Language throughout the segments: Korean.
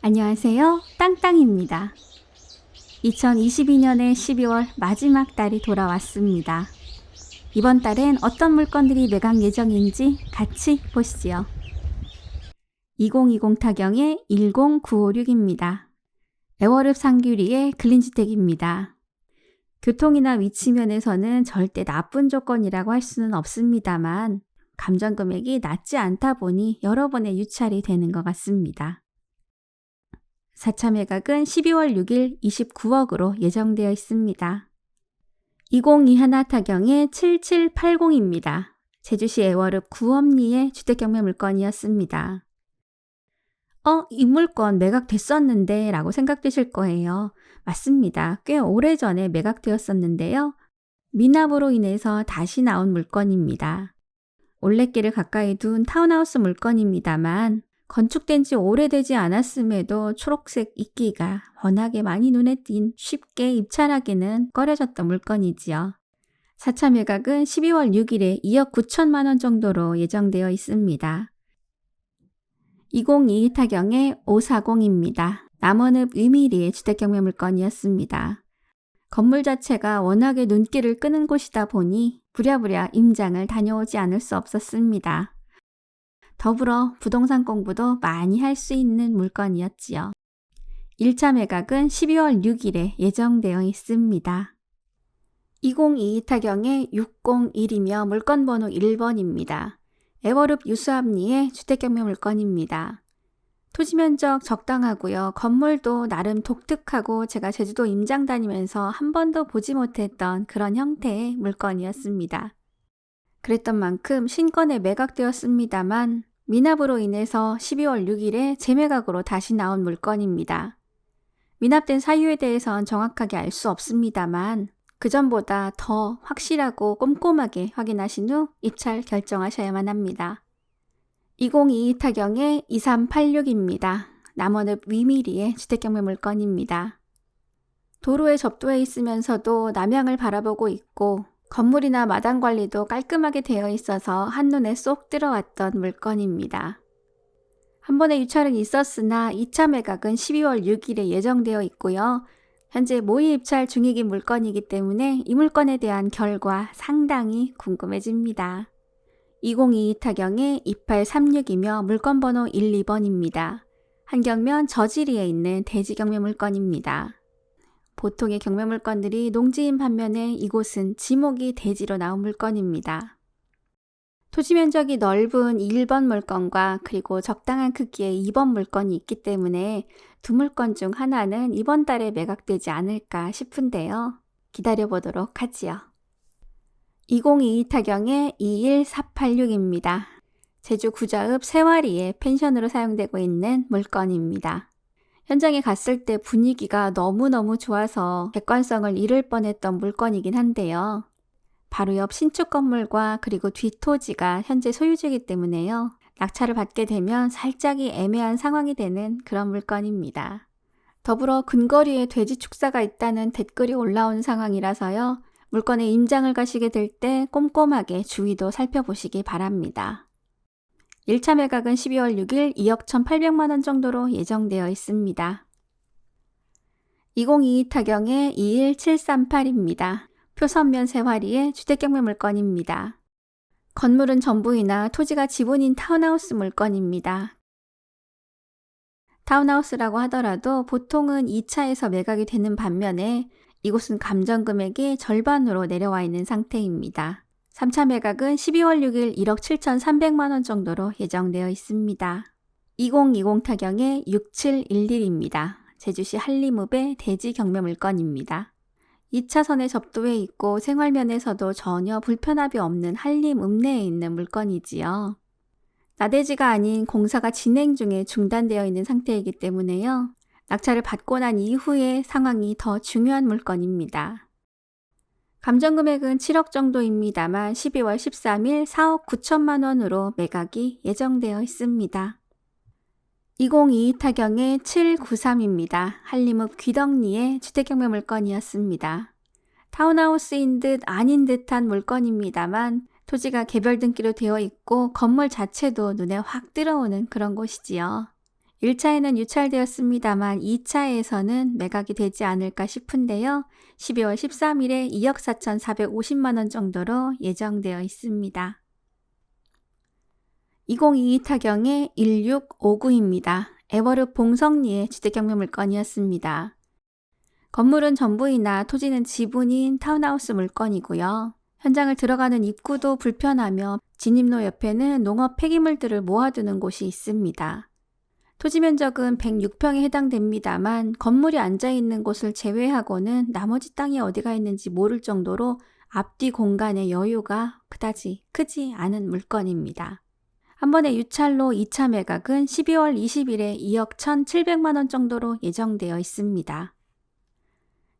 안녕하세요. 땅땅입니다. 2022년의 12월 마지막 달이 돌아왔습니다. 이번 달엔 어떤 물건들이 매각 예정인지 같이 보시지요. 2020 타경의 10956입니다. 애월읍 상규리의 근린주택입니다. 교통이나 위치 면에서는 절대 나쁜 조건이라고 할 수는 없습니다만 감정 금액이 낮지 않다 보니 여러 번의 유찰이 되는 것 같습니다. 4차 매각은 12월 6일 29억으로 예정되어 있습니다. 2021 타경의 7780입니다. 제주시 애월읍 구엄리의 주택경매 물건이었습니다. 어, 이 물건 매각됐었는데 라고 생각되실 거예요. 맞습니다. 꽤 오래전에 매각되었었는데요. 미납으로 인해서 다시 나온 물건입니다. 올레길을 가까이 둔 타운하우스 물건입니다만 건축된 지 오래되지 않았음에도 초록색 이끼가 워낙에 많이 눈에 띈 쉽게 입찰하기는 꺼려졌던 물건이지요. 4차 매각은 12월 6일에 2억 9천만 원 정도로 예정되어 있습니다. 2022 타경의 540입니다. 남원읍 위미리의 주택경매 물건이었습니다. 건물 자체가 워낙에 눈길을 끄는 곳이다 보니 부랴부랴 임장을 다녀오지 않을 수 없었습니다. 더불어 부동산 공부도 많이 할 수 있는 물건이었지요. 1차 매각은 12월 6일에 예정되어 있습니다. 2022 타경의 601이며 물건 번호 1번입니다. 애월읍 유수암리의 주택경매 물건입니다. 토지 면적 적당하고요. 건물도 나름 독특하고 제가 제주도 임장 다니면서 한 번도 보지 못했던 그런 형태의 물건이었습니다. 그랬던 만큼 신건에 매각되었습니다만 미납으로 인해서 12월 6일에 재매각으로 다시 나온 물건입니다. 미납된 사유에 대해선 정확하게 알 수 없습니다만 그 전보다 더 확실하고 꼼꼼하게 확인하신 후 입찰 결정하셔야만 합니다. 2022 타경의 2386입니다. 남원읍 위미리의 주택경매 물건입니다. 도로에 접도해 있으면서도 남향을 바라보고 있고 건물이나 마당 관리도 깔끔하게 되어 있어서 한눈에 쏙 들어왔던 물건입니다. 한 번의 유찰은 있었으나 2차 매각은 12월 6일에 예정되어 있고요. 현재 모의 입찰 중이긴 물건이기 때문에 이 물건에 대한 결과 상당히 궁금해집니다. 2022 타경의 2836이며 물건 번호 1, 2번입니다. 한경면 저지리에 있는 대지 경매 물건입니다. 보통의 경매 물건들이 농지인 반면에 이곳은 지목이 대지로 나온 물건입니다. 토지 면적이 넓은 1번 물건과 그리고 적당한 크기의 2번 물건이 있기 때문에 두 물건 중 하나는 이번 달에 매각되지 않을까 싶은데요. 기다려보도록 하지요. 2022 타경의 21486입니다. 제주 구자읍 세와리의 펜션으로 사용되고 있는 물건입니다. 현장에 갔을 때 분위기가 너무너무 좋아서 객관성을 잃을 뻔했던 물건이긴 한데요. 바로 옆 신축 건물과 그리고 뒷토지가 현재 소유주이기 때문에요. 낙찰을 받게 되면 살짝이 애매한 상황이 되는 그런 물건입니다. 더불어 근거리에 돼지 축사가 있다는 댓글이 올라온 상황이라서요. 물건에 임장을 가시게 될 때 꼼꼼하게 주의도 살펴보시기 바랍니다. 1차 매각은 12월 6일 2억 1,800만 원 정도로 예정되어 있습니다. 2022 타경의 21738입니다. 표선면 세화리의 주택경매 물건입니다. 건물은 전부이나 토지가 지분인 타운하우스 물건입니다. 타운하우스라고 하더라도 보통은 2차에서 매각이 되는 반면에 이곳은 감정 금액이 절반으로 내려와 있는 상태입니다. 3차 매각은 12월 6일 1억 7,300만 원 정도로 예정되어 있습니다. 2020 타경의 6711입니다. 제주시 한림읍의 대지 경매 물건입니다. 2차선에 접도해 있고 생활면에서도 전혀 불편함이 없는 한림 읍 내에 있는 물건이지요. 나대지가 아닌 공사가 진행 중에 중단되어 있는 상태이기 때문에요. 낙찰을 받고 난 이후의 상황이 더 중요한 물건입니다. 감정 금액은 7억 정도입니다만 12월 13일 4억 9천만 원으로 매각이 예정되어 있습니다. 2022 타경의 793입니다. 한림읍 귀덕리의 주택경매 물건이었습니다. 타운하우스인 듯 아닌 듯한 물건입니다만 토지가 개별 등기로 되어 있고 건물 자체도 눈에 확 들어오는 그런 곳이지요. 1차에는 유찰되었습니다만 2차에서는 매각이 되지 않을까 싶은데요. 12월 13일에 2억 4,450만 원 정도로 예정되어 있습니다. 2022 타경의 1659입니다. 에버르 봉성리의 주택경매 물건이었습니다. 건물은 전부이나 토지는 지분인 타운하우스 물건이고요. 현장을 들어가는 입구도 불편하며 진입로 옆에는 농업 폐기물들을 모아두는 곳이 있습니다. 토지 면적은 106평에 해당됩니다만 건물이 앉아 있는 곳을 제외하고는 나머지 땅이 어디가 있는지 모를 정도로 앞뒤 공간의 여유가 그다지 크지 않은 물건입니다. 한 번의 유찰로 2차 매각은 12월 20일에 2억 1,700만 원 정도로 예정되어 있습니다.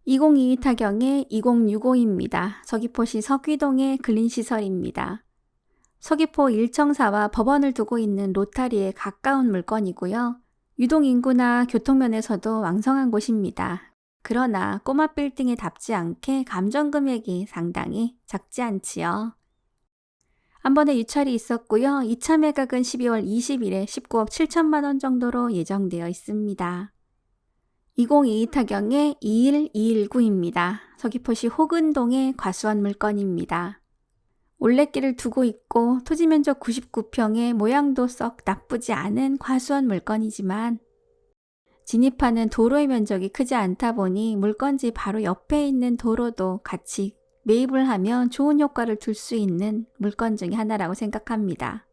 2022 타경의 2065입니다. 서귀포시 서귀동의 근린시설입니다. 서귀포 1청사와 법원을 두고 있는 로타리에 가까운 물건이고요. 유동 인구나 교통면에서도 왕성한 곳입니다. 그러나 꼬마 빌딩에 답지 않게 감정 금액이 상당히 작지 않지요. 한 번의 유찰이 있었고요. 2차 매각은 12월 20일에 19억 7천만 원 정도로 예정되어 있습니다. 2022 타경의 21219입니다. 서귀포시 호근동의 과수원 물건입니다. 올레길을 두고 있고 토지 면적 99평에 모양도 썩 나쁘지 않은 과수원 물건이지만 진입하는 도로의 면적이 크지 않다 보니 물건지 바로 옆에 있는 도로도 같이 매입을 하면 좋은 효과를 둘 수 있는 물건 중의 하나라고 생각합니다.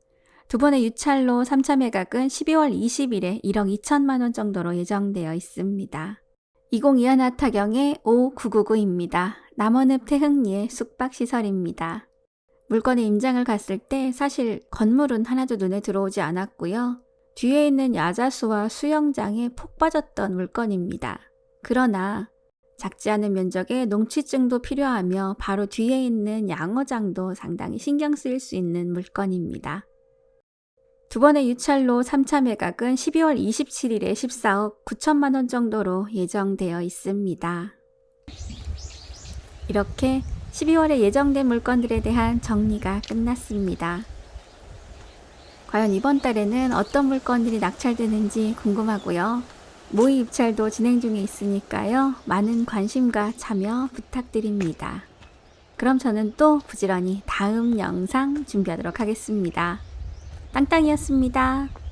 두 번의 유찰로 3차 매각은 12월 20일에 1억 2천만 원 정도로 예정되어 있습니다. 2021 타경의 5999입니다. 남원읍 태흥리의 숙박시설입니다. 물건의 임장을 갔을 때 사실 건물은 하나도 눈에 들어오지 않았고요. 뒤에 있는 야자수와 수영장에 폭 빠졌던 물건입니다. 그러나 작지 않은 면적에 농취증도 필요하며 바로 뒤에 있는 양어장도 상당히 신경 쓰일 수 있는 물건입니다. 두 번의 유찰로 3차 매각은 12월 27일에 14억 9천만 원 정도로 예정되어 있습니다. 이렇게 12월에 예정된 물건들에 대한 정리가 끝났습니다. 과연 이번 달에는 어떤 물건들이 낙찰되는지 궁금하고요. 모의 입찰도 진행 중에 있으니까요. 많은 관심과 참여 부탁드립니다. 그럼 저는 또 부지런히 다음 영상 준비하도록 하겠습니다. 땅땅이었습니다.